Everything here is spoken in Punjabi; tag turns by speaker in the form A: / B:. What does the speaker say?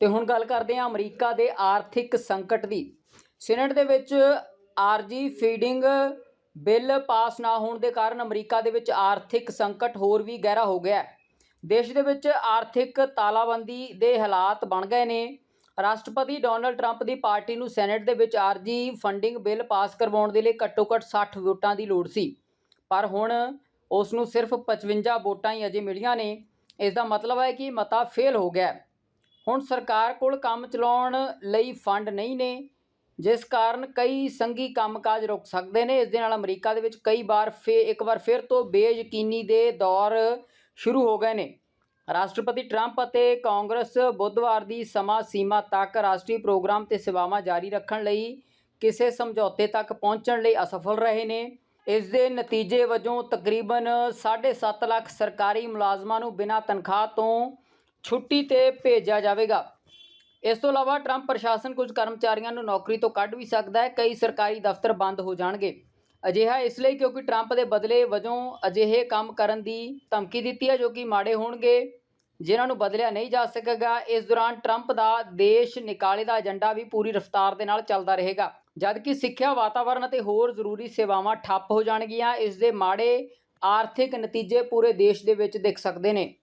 A: ਤੇ ਹੁਣ ਗੱਲ ਕਰਦੇ ਹਾਂ ਅਮਰੀਕਾ ਦੇ ਆਰਥਿਕ ਸੰਕਟ ਦੀ। ਸੈਨੇਟ ਦੇ ਵਿੱਚ ਆਰਜੀ ਫੀਡਿੰਗ ਬਿੱਲ ਪਾਸ ਨਾ ਹੋਣ ਦੇ ਕਾਰਨ ਅਮਰੀਕਾ ਦੇ ਵਿੱਚ ਆਰਥਿਕ ਸੰਕਟ ਹੋਰ ਵੀ ਗਹਿਰਾ ਹੋ ਗਿਆ ਦੇਸ਼ ਦੇ ਵਿੱਚ ਆਰਥਿਕ ਤਾਲਾਬੰਦੀ ਦੇ ਹਾਲਾਤ ਬਣ ਗਏ ਨੇ। ਰਾਸ਼ਟਰਪਤੀ ਡੋਨਲਡ ਟਰੰਪ ਦੀ ਪਾਰਟੀ ਨੂੰ ਸੈਨੇਟ ਦੇ ਵਿੱਚ ਆਰਜੀ ਫੰਡਿੰਗ ਬਿੱਲ ਪਾਸ ਕਰਵਾਉਣ ਦੇ ਲਈ ਘੱਟੋ-ਘੱਟ 60 ਵੋਟਾਂ ਦੀ ਲੋੜ ਸੀ। ਪਰ ਹੁਣ ਉਸ ਨੂੰ ਸਿਰਫ 55 ਵੋਟਾਂ ਹੀ ਅਜੇ ਮਿਲੀਆਂ ਨੇ। ਇਸ ਦਾ ਮਤਲਬ ਹੈ ਕਿ ਮਤਾ ਫੇਲ ਹੋ ਗਿਆ ਹੁਣ ਸਰਕਾਰ ਕੋਲ ਕੰਮ ਚਲਾਉਣ ਲਈ ਫੰਡ ਨਹੀਂ ਨੇ, ਜਿਸ ਕਾਰਨ ਕਈ ਸੰਘੀ ਕੰਮਕਾਜ ਰੁਕ ਸਕਦੇ ਨੇ। ਇਸ ਦੇ ਨਾਲ ਅਮਰੀਕਾ ਦੇ ਵਿੱਚ ਕਈ ਵਾਰ ਫੇ, ਇੱਕ ਵਾਰ ਫਿਰ ਤੋਂ ਬੇਯਕੀਨੀ ਦੇ ਦੌਰ ਸ਼ੁਰੂ ਹੋ ਗਏ ਨੇ। ਰਾਸ਼ਟਰਪਤੀ ਟਰੰਪ ਅਤੇ ਕਾਂਗਰਸ ਬੁੱਧਵਾਰ ਦੀ ਸਮਾਂ ਸੀਮਾ ਤੱਕ ਰਾਸ਼ਟਰੀ ਪ੍ਰੋਗਰਾਮ ਤੇ ਸੇਵਾਵਾਂ ਜਾਰੀ ਰੱਖਣ ਲਈ ਕਿਸੇ ਸਮਝੌਤੇ ਤੱਕ ਪਹੁੰਚਣ ਲਈ ਅਸਫਲ ਰਹੇ ਨੇ। ਇਸ ਦੇ ਨਤੀਜੇ ਵਜੋਂ ਤਕਰੀਬਨ 7.5 ਲੱਖ ਸਰਕਾਰੀ ਮੁਲਾਜ਼ਮਾਂ ਨੂੰ ਬਿਨਾਂ ਤਨਖਾਹ ਤੋਂ ਛੁੱਟੀ ਤੇ ਭੇਜਿਆ ਜਾਵੇਗਾ। ਇਸ ਤੋਂ ਇਲਾਵਾ ਟਰੰਪ ਪ੍ਰਸ਼ਾਸਨ ਕੁਝ ਕਰਮਚਾਰੀਆਂ ਨੂੰ ਨੌਕਰੀ ਤੋਂ ਕੱਢ ਵੀ ਸਕਦਾ ਹੈ, ਕਈ ਸਰਕਾਰੀ ਦਫ਼ਤਰ ਬੰਦ ਹੋ ਜਾਣਗੇ। ਅਜਿਹਾ ਇਸ ਲਈ ਕਿਉਂਕਿ ਟਰੰਪ ਦੇ ਬਦਲੇ ਵਜੋਂ ਅਜਿਹੇ ਕੰਮ ਕਰਨ ਦੀ ਧਮਕੀ ਦਿੱਤੀ ਹੈ ਜੋ ਕਿ ਮਾੜੇ ਹੋਣਗੇ, ਜਿਨ੍ਹਾਂ ਨੂੰ ਬਦਲਿਆ ਨਹੀਂ ਜਾ ਸਕੇਗਾ। ਇਸ ਦੌਰਾਨ ਟਰੰਪ ਦਾ ਦੇਸ਼ ਨਿਕਾਲੇ ਦਾ ਏਜੰਡਾ ਵੀ ਪੂਰੀ ਰਫ਼ਤਾਰ ਦੇ ਨਾਲ ਚੱਲਦਾ ਰਹੇਗਾ। ਜਦਕਿ ਸਿੱਖਿਆ ਵਾਤਾਵਰਣ ਅਤੇ ਹੋਰ ਜ਼ਰੂਰੀ ਸੇਵਾਵਾਂ ਠੱਪ ਹੋ ਜਾਣਗੀਆਂ, ਇਸ ਦੇ ਮਾੜੇ ਆਰਥਿਕ ਨਤੀਜੇ ਪੂਰੇ ਦੇਸ਼ ਦੇ ਵਿੱਚ ਦਿਖ ਸਕਦੇ ਨੇ।